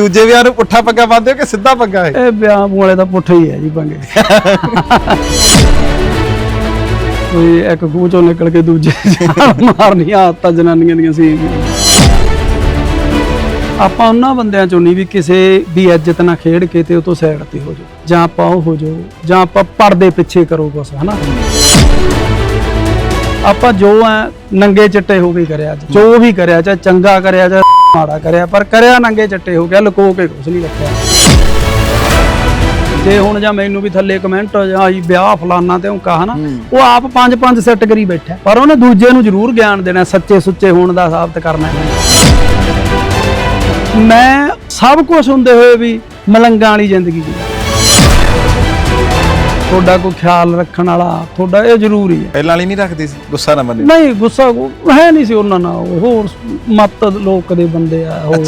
ਦੂਜੇ ਵਿਆਹ ਨੂੰ ਪੁੱਠਾ ਪੱਗਾ ਬੰਨਦੇ ਹੋ ਕਿ ਸਿੱਧਾ ਪੱਗਾ ਹੈ ਇਹ ਵਿਆਹ ਵਾਲੇ ਦਾ ਪੁੱਠਾ ਹੀ ਹੈ ਜੀ ਪੰਗੇ। ਕੋਈ ਇੱਕ ਖੂਹ ਚੋਂ ਨਿਕਲ ਕੇ ਦੂਜੇ ਛਾਲ ਮਾਰਨੀਆਂ ਆਦਤਾਂ ਜਨਾਨੀਆਂ ਦੀਆਂ ਸੀ। ਆਪਾਂ ਉਹਨਾਂ ਬੰਦਿਆਂ ਚੋਂ ਨਹੀਂ ਵੀ ਕਿਸੇ ਦੀ ਇੱਜ਼ਤ ਨਾਲ ਖੇਡ ਕੇ ਤੇ ਉਹ ਤੋਂ ਸਾਈਡ ਤੇ ਹੋ ਜਾਓ। ਜਾਂ ਆਪਾਂ ਉਹ ਹੋ ਜਾਓ, ਜਾਂ ਆਪਾਂ ਪਰਦੇ ਪਿੱਛੇ ਕਰੋ ਬਸ ਹਨਾ? ਆਪਾਂ ਜੋ ਐ ਨੰਗੇ ਚਿੱਟੇ ਹੋ ਕੇ ਕਰਿਆ ਜੋ ਵੀ ਕਰਿਆ ਚਾਹੇ ਚੰਗਾ ਕਰਿਆ ਚਾਹੇ ਮਾੜਾ ਕਰਿਆ ਪਰ ਕਰਿਆ ਨੰਗੇ ਚਿੱਟੇ ਹੋ ਗਿਆ ਲੁਕੋ ਕੇ ਕੁਛ ਨਹੀਂ ਰੱਖਿਆ। ਜੇ ਹੁਣ ਜਾਂ ਮੈਨੂੰ ਵੀ ਥੱਲੇ ਕਮੈਂਟ ਜਾਂ ਜੀ ਵਿਆਹ ਫਲਾਨਾ ਤੇ ਉਹ ਕਹਾ ਨਾ ਉਹ ਆਪ ਪੰਜ ਪੰਜ ਸੈੱਟ ਕਰੀ ਬੈਠਾ ਪਰ ਉਹਨੇ ਦੂਜੇ ਨੂੰ ਜ਼ਰੂਰ ਗਿਆਨ ਦੇਣਾ ਸੱਚੇ ਸੁੱਚੇ ਹੋਣ ਦਾ ਸਾਬਤ ਕਰਨਾ ਮੈਂ ਸਭ ਕੁਝ ਹੁੰਦੇ ਹੋਏ ਵੀ ਮਲੰਗਾਂ ਵਾਲੀ ਜ਼ਿੰਦਗੀ ਜੀ ਤੁਹਾਡਾ ਕੋਈ ਖਿਆਲ ਰੱਖਣ ਵਾਲਾ ਤੁਹਾਡਾ ਇਹ ਜ਼ਰੂਰੀ ਹੈ। ਪਹਿਲਾਂ ਵਾਲੀ ਨਹੀਂ ਰੱਖਦੀ ਸੀ? ਗੁੱਸਾ ਨਾ ਮੰਨੇ। ਨਹੀਂ ਗੁੱਸਾ ਕੋ- ਹੈ ਨਹੀਂ ਸੀ ਉਹਨਾਂ ਨਾਲ। ਉਹ ਹੋਰ ਮੱਤ ਲੋਕ ਦੇ ਬੰਦੇ ਆ ਹੋਰ।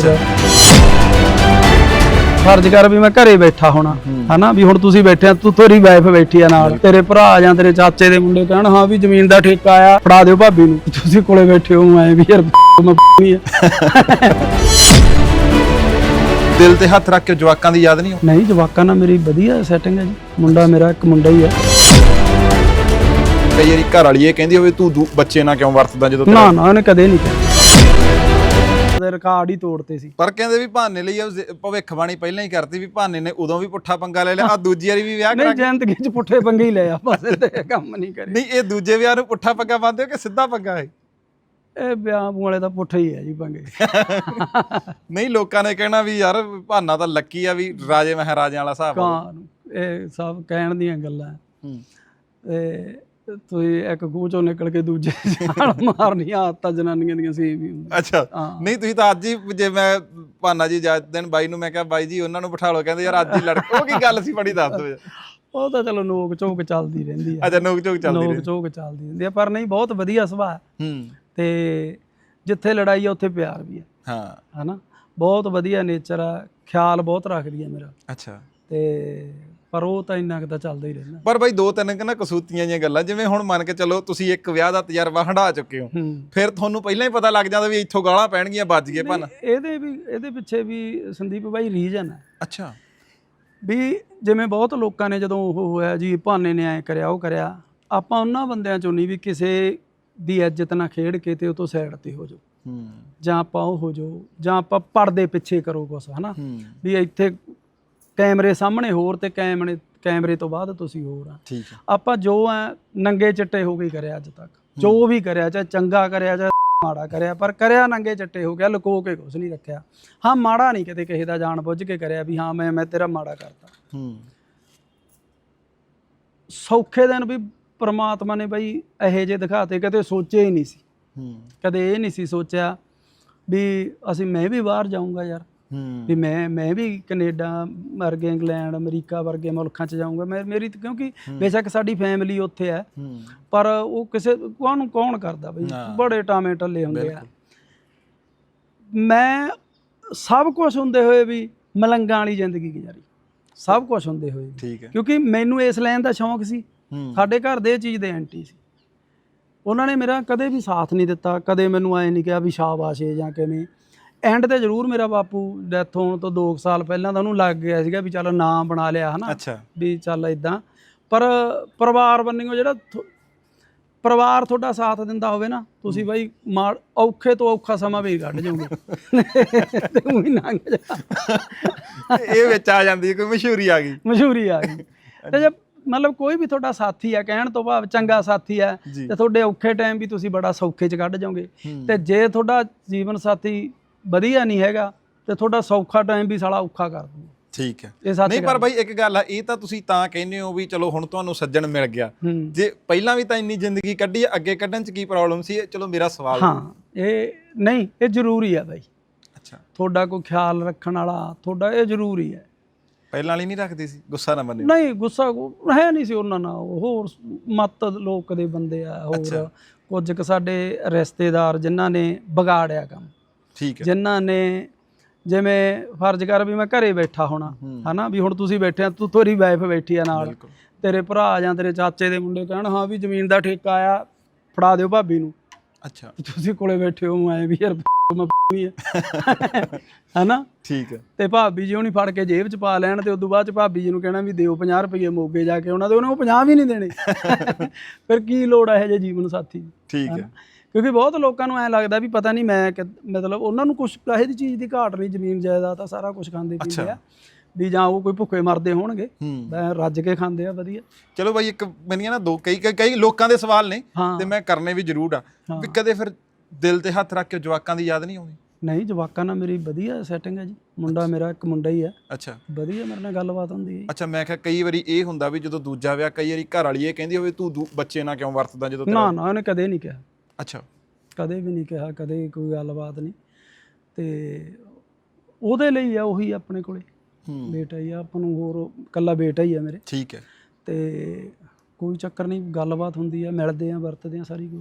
ਫਰਜ਼ ਕਰ ਵੀ ਮੈਂ ਘਰੇ ਬੈਠਾ ਹੋਣਾ। ਹਨਾ? ਵੀ ਹੁਣ ਤੁਸੀਂ ਬੈਠੇ ਆ ਤੂੰ ਤੇਰੀ ਵਾਈਫ ਬੈਠੀ ਆ ਨਾਲ। ਤੇਰੇ ਭਰਾ ਜਾਂ ਤੇਰੇ ਚਾਚੇ ਦੇ ਮੁੰਡੇ ਕਹਿਣ ਹਾਂ ਵੀ ਜ਼ਮੀਨ ਦਾ ਠੇਕਾ ਆ ਫੜਾ ਦਿਓ ਭਾਬੀ ਨੂੰ। ਤੁਸੀਂ ਕੋਲੇ ਬੈਠੇ ਹੋ ਮੈਂ ਵੀ ਯਾਰ ਮੈਂ ਨਹੀਂ ਆ। ਦਿਲ ਤੇ ਹੱਥ ਰੱਖ ਕੇ ਜਵਾਕਾਂ ਦੀ ਯਾਦ ਨਹੀਂ ਆਉਂਦੀ? ਨਹੀਂ ਜਵਾਕਾਂ ਨਾਲ ਮੇਰੀ ਵਧੀਆ ਸੈਟਿੰਗ ਹੈ ਜੀ। ਮੁੰਡਾ ਮੇਰਾ ਇੱਕ ਮੁੰਡਾ ਹੀ ਆ ਕਈ ਵਾਰੀ ਘਰ ਵਾਲੀ ਇਹ ਕਹਿੰਦੀ ਹੋਵੇ ਤੂੰ ਦੂ- ਬੱਚੇ ਨਾਲ ਕਿਉਂ ਵਰਤਦਾ ਜਦੋਂ ਨਾ ਤੇਰਾ- ਨਾ ਉਹਨੇ ਕਦੇ ਨਹੀਂ ਕਿਹਾ। ਉਹਦੇ ਰਿਕਾਰਡ ਹੀ ਤੋੜਤੇ ਸੀ। ਪਰ ਕਹਿੰਦੇ ਵੀ ਬਹਾਨੇ ਲਈ ਉਹ ਜ਼- ਭਵਿੱਖਬਾਣੀ ਪਹਿਲਾਂ ਹੀ ਕਰਤੀ ਵੀ ਬਹਾਨੇ ਨੇ ਉਦੋਂ ਵੀ ਪੁੱਠਾ ਪੰਗਾ ਲੈ ਲਿਆ ਆ ਦੂਜੀ ਵਾਰੀ ਵੀ ਵਿਆਹ ਕਰਾ ਨਹੀਂ ਜ਼ਿੰਦਗੀ 'ਚ ਪੁੱਠੇ ਪੰਗੇ ਹੀ ਲਏ ਆ ਬਸ ਤੇ ਕੰਮ ਨਹੀਂ ਕਰੇ। ਨਹੀਂ ਇਹ ਦੂਜੇ ਵਿਆਹ ਨੂੰ ਪੁੱਠਾ ਪੱਗਾ ਹੋ ਕਿ ਸਿੱਧਾ ਪੱਗਾ ਹੈ ਇਹ ਵਿਆਹ ਵਾਲੇ ਦਾ ਪੁੱਠਾ ਹੀ ਹੈ ਜੀ ਪੰਗੇ। ਨਹੀਂ ਲੋਕਾਂ ਨੇ ਕਹਿਣਾ ਵੀ ਯਾਰ ਬਹਾਨਾ ਤਾਂ ਲੱਕੀ ਆ ਵੀ ਰਾਜੇ ਮਹਾਰਾਜਿਆਂ ਵਾਲਾ ਹਿਸਾਬ ਆ। ਕਾਂ ਇਹ ਸਭ ਕਹਿਣ ਦੀਆਂ ਗੱਲਾਂ। ਹੂੰ। ਤੇ ਤੁਸੀਂ ਇੱਕ ਖੂਹ ਚੋਂ ਨਿਕਲ ਕੇ ਦੂਜੇ ਛਾਲ ਮਾਰਨੀਆਂ ਆਦਤਾਂ ਜਨਾਨੀਆਂ ਦੀਆਂ ਹੀ ਹੁੰਦੀਆਂ। ਅੱਛਾ। ਹਾਂ। ਨਹੀਂ ਤੁਸੀਂ ਤਾਂ ਅੱਜ ਹੀ ਜੇ ਮੈਂ ਭਾਨਾ ਜੀ ਜਾ ਦਿਨ ਬਾਈ ਨੂੰ ਮੈਂ ਕਿਹਾ ਬਾਈ ਜੀ ਉਹਨਾਂ ਨੂੰ ਬਿਠਾ ਲਓ। ਕਹਿੰਦੇ ਯਾਰ ਅੱਜ ਹੀ ਲੜ ਉਹ ਕੀ ਗੱਲ ਸੀ ਬੜੀ ਦੱਸ ਦਿਓ। ਉਹ ਤਾਂ ਚਲੋ ਨੋਕ ਝੋਕ ਚੱਲਦੀ ਰਹਿੰਦੀ ਆ। ਅੱਛਾ ਨੋਕ ਝੋਕ ਚੱਲਦੀ ਨੋਕ ਰਹੀ ਝੋਕ ਚੱਲਦੀ ਰਹਿੰਦੀ ਆ ਪਰ ਨਹੀਂ ਬਹੁਤ ਵਧੀਆ ਸੁਭਾਅ। ਹੂੰ। ਤੇ ਜਿੱਥੇ ਲੜਾਈ ਆ ਉੱਥੇ ਪਿਆਰ ਵੀ ਆ। ਹਾਂ। ਹਨਾ? ਬਹੁਤ ਵਧੀਆ ਨੇਚਰ ਆ ਖਿਆਲ ਬਹੁਤ ਰੱਖਦੀ ਆ ਮੇਰਾ। ਅੱਛਾ। ਤੇ ਪਰ ਉਹ ਤਾਂ ਇੰਨਾ ਕੁ ਤਾਂ ਚੱਲਦਾ ਹੀ ਰਹਿੰਦਾ। ਪਰ ਬਾਈ ਦੋ ਤਿੰਨ ਕਹਿੰਦਾ ਕਸੂਤੀਆਂ ਜੀਆਂ ਗੱਲਾਂ ਜਿਵੇਂ ਹੁਣ ਮੰਨ ਕੇ ਚੱਲੋ ਤੁਸੀਂ ਇੱਕ ਵਿਆਹ ਦਾ ਤਜਰਬਾ ਹੰਢਾ ਚੁੱਕੇ ਹੋ ਹੂੰ। ਫਿਰ ਤੁਹਾਨੂੰ ਪਹਿਲਾਂ ਹੀ ਪਤਾ ਲੱਗ ਜਾਂਦਾ ਵੀ ਇੱਥੋਂ ਗਾਲਾਂ ਪੈਣਗੀਆਂ ਵੱਜ ਗਏ ਭਾਨਾ। ਇਹਦੇ ਵੀ ਇਹਦੇ ਪਿੱਛੇ ਵੀ ਸੰਦੀਪ ਬਾਈ ਰੀਜਨ ਹੈ ਅੱਛਾ। ਵੀ ਜਿਵੇਂ ਬਹੁਤ ਲੋਕਾਂ ਨੇ ਜਦੋਂ ਉਹ ਹੋਇਆ ਜੀ ਭਾਨੇ ਨੇ ਐ ਕਰਿਆ ਉਹ ਕਰਿਆ ਆਪਾਂ ਉਹਨਾਂ ਬੰਦਿਆਂ ਚੋਂ ਨਹੀਂ ਵੀ ਕਿਸੇ ਦੀ ਇੱਜ਼ਤ ਨਾਲ ਖੇਡ ਕੇ ਤੇ ਉਹ ਤੋਂ ਸਾਈਡ ਤੇ ਹੋ ਜਾਓ। ਹੂੰ। ਜਾਂ ਆਪਾਂ ਉਹ ਹੋ ਜਾਓ ਜਾਂ ਆਪਾਂ ਪਰਦੇ ਪਿੱਛੇ ਕਰੋ ਕੁਛ ਹਨਾ? ਵੀ ਇੱਥੇ ਕੈਮਰੇ ਸਾਹਮਣੇ ਹੋਰ ਤੇ ਕੈਮਰੇ ਕੈਮਰੇ ਤੋਂ ਬਾਅਦ ਤੁਸੀਂ ਹੋਰ ਆ। ਠੀਕ ਆਪਾਂ ਜੋ ਐ ਨੰਗੇ ਚਿੱਟੇ ਹੋ ਕੇ ਕਰਿਆ ਅੱਜ ਤੱਕ। ਜੋ ਵੀ ਕਰਿਆ ਚਾਹੇ ਚੰਗਾ ਕਰਿਆ ਚਾਹੇ ਮਾੜਾ ਕਰਿਆ ਪਰ ਕਰਿਆ ਨੰਗੇ ਚਿੱਟੇ ਹੋ ਗਿਆ ਲੁਕੋ ਕੇ ਕੁਝ ਨਹੀਂ ਰੱਖਿਆ। ਹਾਂ ਮਾੜਾ ਨਹੀਂ ਕਿਤੇ ਕਿਸੇ ਦਾ ਜਾਣ ਬੁੱਝ ਕੇ ਕਰਿਆ ਵੀ ਹਾਂ ਮੈਂ ਮੈਂ ਤੇਰਾ ਮਾੜਾ ਕਰਤਾ। ਹੂੰ। ਸੌਖੇ ਦਿਨ ਵੀ ਪ੍ਰਮਾਤਮਾ ਨੇ ਬਈ ਇਹੋ ਜਿਹੇ ਦਿਖਾਤੇ ਕਦੇ ਸੋਚਿਆ ਹੀ ਨਹੀਂ ਸੀ। ਹੂੰ। ਕਦੇ ਇਹ ਨਹੀਂ ਸੀ ਸੋਚਿਆ ਵੀ ਅਸੀਂ ਮੈਂ ਵੀ ਬਾਹਰ ਜਾਊਂਗਾ ਯਾਰ। ਹੂੰ। ਵੀ ਮੈਂ ਮੈਂ ਵੀ ਕੈਨੇਡਾ ਵਰਗੇ ਇੰਗਲੈਂਡ ਅਮਰੀਕਾ ਵਰਗੇ ਮੁਲਕਾਂ 'ਚ ਜਾਊਂਗਾ। ਮੈਂ ਮੇਰੀ ਕਿਉਂਕਿ ਬੇਸ਼ੱਕ ਸਾਡੀ ਫੈਮਿਲੀ ਉੱਥੇ ਹੈ। ਹੂੰ। ਪਰ ਉਹ ਕਿਸੇ ਕੌਣ ਕੌਣ ਕਰਦਾ ਬਈ। ਬੜੇ ਟਾਵੇਂ ਟੱਲੇ ਹੁੰਦੇ ਆ। ਮੈਂ ਸਭ ਕੁਝ ਹੁੰਦੇ ਹੋਏ ਵੀ ਮਲੰਗਾਂ ਵਾਲੀ ਜ਼ਿੰਦਗੀ ਗੁਜ਼ਾਰੀ। ਸਭ ਕੁਝ ਹੁੰਦੇ ਹੋਏ ਵੀ। ਠੀਕ ਹੈ। ਕਿਉਂਕਿ ਮੈਨੂੰ ਇਸ ਲਾਈਨ ਦਾ ਸ਼ੌਂਕ ਸੀ। ਸਾਡੇ ਘਰ ਦੇ ਇਹ ਚੀਜ਼ ਦੇ ਐਂਟੀ ਸੀ। ਉਹਨਾਂ ਨੇ ਮੇਰਾ ਕਦੇ ਵੀ ਸਾਥ ਨਹੀਂ ਦਿੱਤਾ ਕਦੇ ਮੈਨੂੰ ਐ ਨਹੀਂ ਕਿਹਾ ਵੀ ਸ਼ਾਬਾਸ਼ ਏ ਜਾਂ ਕਿਵੇਂ। ਐਂਡ ਤੇ ਜ਼ਰੂਰ ਮੇਰਾ ਬਾਪੂ ਡੈਥ ਹੋਣ ਤੋਂ 2 ਸਾਲ ਪਹਿਲਾਂ ਤਾਂ ਉਹਨੂੰ ਲੱਗ ਗਿਆ ਸੀਗਾ ਵੀ ਚੱਲ ਨਾਂ ਬਣਾ ਲਿਆ ਹਨਾ? ਵੀ ਚੱਲ ਇਦਾਂ ਪਰ ਪਰਿਵਾਰ ਬੰਨਿਓ ਜਿਹੜਾ ਪਰਿਵਾਰ ਤੁਹਾਡਾ ਸਾਥ ਦਿੰਦਾ ਹੋਵੇ ਨਾ ਤੁਸੀਂ ਬਾਈ ਮਾੜ ਔਖੇ ਤੋਂ ਔਖਾ ਸਮਾਂ ਵੀ ਕੱਢ ਜਾਓਗੇ। ਤੇ ਉਹੀ ਲੰਘ ਜਾ। ਇਹ ਵਿੱਚ ਆ ਜਾਂਦੀ ਹੈ ਕੋਈ ਮਸ਼ਹੂਰੀ ਆ ਗਈ। ਮਸ਼ਹੂਰੀ ਆ ਗਈ। ਤੇ ਜੇ ਮਤਲਬ ਕੋਈ ਵੀ ਤੁਹਾਡਾ ਸਾਥੀ ਆ ਕਹਿਣ ਤੋਂ ਭਾਵ ਚੰਗਾ ਸਾਥੀ ਆ। ਤੇ ਤੁਹਾਡੇ ਔਖੇ ਟਾਈਮ ਵੀ ਤੁਸੀਂ ਬੜਾ ਸੌਖੇ ਚ ਕੱਢ ਜਾਓਗੇ। ਤੇ ਜੇ ਤੁਹਾਡਾ ਜੀਵਨ ਸਾਥੀ ਵਧੀਆ ਨਹੀਂ ਹੈਗਾ ਤੇ ਤੁਹਾਡਾ ਸੌਖਾ ਟਾਈਮ ਵੀ ਸਾਲਾ ਔਖਾ ਕਰ ਦੂਗਾ ਠੀਕ ਹੈ। ਨਹੀਂ ਪਰ ਬਾਈ ਇੱਕ ਗੱਲ ਆ ਇਹ ਤਾਂ ਤੁਸੀਂ ਤਾਂ ਕਹਿੰਦੇ ਹੋ ਵੀ ਚਲੋ ਹੁਣ ਤੁਹਾਨੂੰ ਸੱਜਣ ਮਿਲ ਗਿਆ। ਜੇ ਪਹਿਲਾਂ ਵੀ ਤਾਂ ਇੰਨੀ ਜ਼ਿੰਦਗੀ ਕੱਢੀ ਅੱਗੇ ਕੱਢਣ ਚ ਕੀ ਪ੍ਰੋਬਲਮ ਸੀ? ਚਲੋ ਮੇਰਾ ਸਵਾਲ ਹਾਂ ਇਹ ਨਹੀਂ ਇਹ ਜ਼ਰੂਰੀ ਆ ਬਾਈ। ਅੱਛਾ। ਤੁਹਾਡਾ ਕੋਈ ਖਿਆਲ ਰੱਖਣ ਵਾਲਾ ਤੁਹਾਡਾ ਇਹ ਜ਼ਰੂਰੀ ਹੈ। ਪਹਿਲਾਂ ਵਾਲੀ ਨਹੀਂ ਰੱਖਦੀ ਸੀ ਗੁੱਸਾ ਨਾ ਮੰਨਿਓ। ਨਹੀਂ ਗੁੱਸਾ ਕੋ- ਹੈ ਨਹੀਂ ਸੀ ਉਹਨਾਂ ਨਾਲ ਹੋਰ ਮੱਤ ਲੋਕ ਦੇ ਬੰਦੇ ਆ ਹੋਰ ਅੱਛਾ। ਕੁਝ ਕੁ ਸਾਡੇ ਰਿਸ਼ਤੇਦਾਰ ਜਿਨ੍ਹਾਂ ਨੇ ਵਿਗਾੜਿਆ ਕੰਮ। ਠੀਕ ਹੈ। ਜਿਨ੍ਹਾਂ ਨੇ ਜਿਵੇਂ ਫਰਜ਼ ਕਰ ਵੀ ਮੈਂ ਘਰੇ ਬੈਠਾ ਹੋਣਾ ਹੂੰ। ਹਨਾ ਵੀ ਹੁਣ ਤੁਸੀਂ ਬੈਠੇ ਆ ਤੂੰ ਤੇਰੀ ਵਾਈਫ ਬੈਠੀ ਆ ਨਾਲ। ਬਿਲਕੁਲ। ਤੇਰੇ ਭਰਾ ਜਾਂ ਤੇਰੇ ਚਾਚੇ ਦੇ ਮੁੰਡੇ ਕਹਿਣ ਹਾਂ ਵੀ ਜ਼ਮੀਨ ਦਾ ਠੇਕਾ ਆ ਫੜਾ ਦਿਓ ਭਾਬੀ ਨੂੰ। ਅੱਛਾ। ਤੁਸੀਂ ਕੋਲੇ ਬੈਠੇ ਹੋ ਐ ਵੀ ਯਾਰ ਵੀ ਹੈ ਹਨਾ? ਠੀਕ ਹੈ ਤੇ ਭਾਬੀ ਜੀ ਉਹਨੀ ਫੜ ਕੇ ਜੇਬ 'ਚ ਪਾ ਲੈਣ ਤੇ ਉਦੋਂ ਬਾਅਦ 'ਚ ਭਾਬੀ ਜੀ ਨੂੰ ਕਹਿਣਾ ਵੀ ਦਿਓ 50 ਰੁਪਏ ਮੋਗੇ ਜਾ ਕੇ ਉਹਨਾਂ ਦੇ ਉਹਨੇ ਉਹ 50 ਵੀ ਨਹੀਂ ਦੇਣੇ। ਫਿਰ ਕੀ ਲੋੜ ਹੈ ਜੇ ਜੀਵਨ ਸਾਥੀ? ਠੀਕ? ਹੈ ਕਿਉਂਕਿ ਬਹੁਤ ਲੋਕਾਂ ਨੂੰ ਐ ਲੱਗਦਾ ਵੀ ਪਤਾ ਨਹੀਂ ਮੈਂ ਮਤਲਬ ਉਹਨਾਂ ਨੂੰ ਕੁਝ ਕਹੇ ਦੀ ਚੀਜ਼ ਦੀ ਘਾਟ ਨਹੀਂ ਜ਼ਮੀਨ ਜਾਇਦਾਦ ਆ ਸਾਰਾ ਕੁਝ ਖਾਂਦੇ ਪੀਂਦੇ। ਆ। ਵੀ ਜਾਂ ਉਹ ਕੋਈ ਭੁੱਖੇ ਮਰਦੇ ਹੋਣਗੇ ਮੈਂ ਰੱਜ ਕੇ ਖਾਂਦੇ ਆ ਵਧੀਆ। ਚਲੋ ਬਾਈ ਇੱਕ ਮੈਨੀਆਂ ਨਾ ਦੋ ਕਈ ਕਈ- ਲੋਕਾਂ ਦੇ ਸਵਾਲ ਨੇ ਤੇ ਮੈਂ ਕਰਨੇ ਵੀ ਜ਼ਰੂਰ ਆ। ਵੀ ਕਦੇ ਫਿਰ ਦਿਲ ਤੇ ਹੱਥ ਰੱਖ ਕੇ ਜਵਾਕਾਂ ਦੀ ਯਾਦ ਨਹੀਂ ਆਉਂਦੀ? ਨਹੀਂ ਜਵਾਕਾਂ ਨਾਲ ਮੇਰੀ ਵਧੀਆ ਸੈਟਿੰਗ ਹੈ ਜੀ। ਮੁੰਡਾ ਮੇਰਾ ਇੱਕ ਮੁੰਡਾ ਹੀ ਆ ਅੱਛਾ। ਵਧੀਆ ਮੇਰੇ ਨਾਲ ਗੱਲਬਾਤ ਹੁੰਦੀ ਹੈ। ਅੱਛਾ ਮੈਂ ਕਿਹਾ ਕਈ ਵਾਰੀ ਇਹ ਹੁੰਦਾ ਵੀ ਜਦੋਂ ਦੂਜਾ ਵਿਆਹ ਕਈ ਵਾਰੀ ਘਰ ਵਾਲੀ ਇਹ ਕਹਿੰਦੀ ਹੋਵੇ ਤੂੰ ਦੂ- ਬੱਚੇ ਨਾਲ ਕਿਉਂ ਵਰਤਦਾ ਜਦੋਂ ਤੇਰਾ ਨਾ ਨਾ ਉਹਨੇ ਕਦੇ ਨਹੀਂ ਕਿਹਾ। ਅੱਛਾ। ਕਦੇ ਵੀ ਨਹੀਂ ਕਿਹਾ ਕਦੇ ਕੋਈ ਗੱਲਬਾਤ ਨਹੀਂ। ਤੇ ਉਹਦੇ ਲਈ ਆ ਉਹੀ ਆਪਣੇ ਕੋਲੇ। ਹੂੰ। ਬੇਟਾ ਹੀ ਆ ਆਪਾਂ ਨੂੰ ਹੋਰ ਕੱਲਾ ਬੇਟਾ ਹੀ ਆ ਮੇਰੇ। ਠੀਕ ਹੈ। ਤੇ ਕੋਈ ਚੱਕਰ ਨਹੀਂ ਗੱਲਬਾਤ ਹੁੰਦੀ ਆ ਮਿਲਦੇ ਆ ਵਰਤਦੇ ਆ ਸਾਰੀ ਕੋਈ